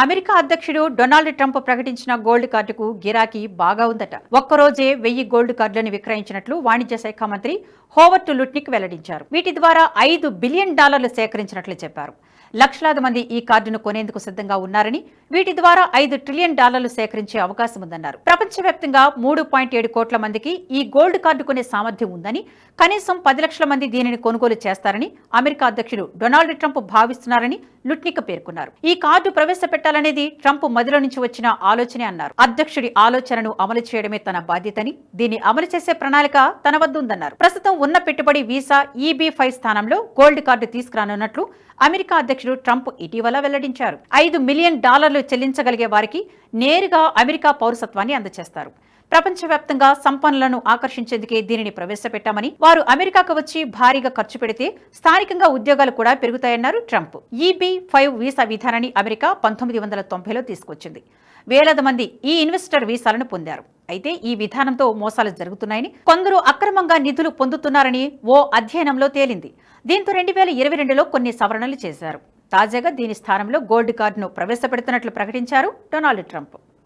America అధ్యక్షుడు Donald Trump ప్రకటించిన gold కార్డుకు గిరాకీ బాగా ఉందట. ఒక్కరోజే వెయ్యి గోల్డ్ కార్డులను విక్రయించినట్లు వాణిజ్య శాఖ మంత్రి హోవర్ట్ లుట్నిక్ వెల్లడించారు. వీటి ద్వారా ఐదు బిలియన్ డాలర్లు సేకరించినట్లు చెప్పారు. లక్షలాది మంది ఈ కార్డును కొనేందుకు సిద్ధంగా ఉన్నారని వీటి ద్వారా ఐదు ట్రిలియన్ డాలర్లు సేకరించే అవకాశం ఉందన్నారు. ప్రపంచవ్యాప్తంగా మూడు పాయింట్ ఏడు కోట్ల మందికి ఈ గోల్డ్ కార్డు కొనే సామర్థ్యం ఉందని కనీసం పది లక్షల మంది దీనిని కొనుగోలు చేస్తారని అమెరికా అధ్యక్షుడు డొనాల్డ్ ట్రంప్ భావిస్తున్నారని లుట్నిక్ పేర్కొన్నారు. ఈ కార్డు పెట్టాలనేది ట్రంప్ మదిలో నుంచి వచ్చిన ఆలోచనే అన్నారు. అధ్యక్షుడి ఆలోచనను అమలు చేయడమే తన బాధ్యతని దీన్ని అమలు చేసే ప్రణాళిక తన వద్ద ఉందన్నారు. ప్రస్తుతం ఉన్న పెట్టుబడి వీసా ఈబీ ఫైవ్ స్థానంలో గోల్డ్ కార్డు తీసుకురానున్నట్లు అమెరికా అధ్యక్షుడు ట్రంప్ ఇటీవల వెల్లడించారు. ఐదు మిలియన్ డాలర్లు చెల్లించగలిగే వారికి నేరుగా అమెరికా పౌరసత్వాన్ని అందజేస్తారు ప్రపంచవ్యాప్తంగా సంపన్నులను ఆకర్షించేందుకే దీనిని ప్రవేశపెట్టామని వారు అమెరికాకు వచ్చి భారీగా ఖర్చు పెడితే స్థానికంగా ఉద్యోగాలు కూడా పెరుగుతాయన్నారు ట్రంప్. ఈబీ ఫైవ్ వీసా విధానాన్ని అమెరికా పంతొమ్మిది వందల తొంభైలో తీసుకొచ్చింది. వేలాది మంది ఈ ఇన్వెస్టర్ వీసాలను పొందారు. అయితే ఈ విధానంతో మోసాలు జరుగుతున్నాయని కొందరు అక్రమంగా నిధులు పొందుతున్నారని ఓ అధ్యయనంలో తేలింది. దీంతో రెండు వేల ఇరవై రెండులో కొన్ని సవరణలు చేశారు. తాజాగా దీని స్థానంలో గోల్డ్ కార్డును ప్రవేశపెడుతున్నట్లు ప్రకటించారు డొనాల్డ్ ట్రంప్.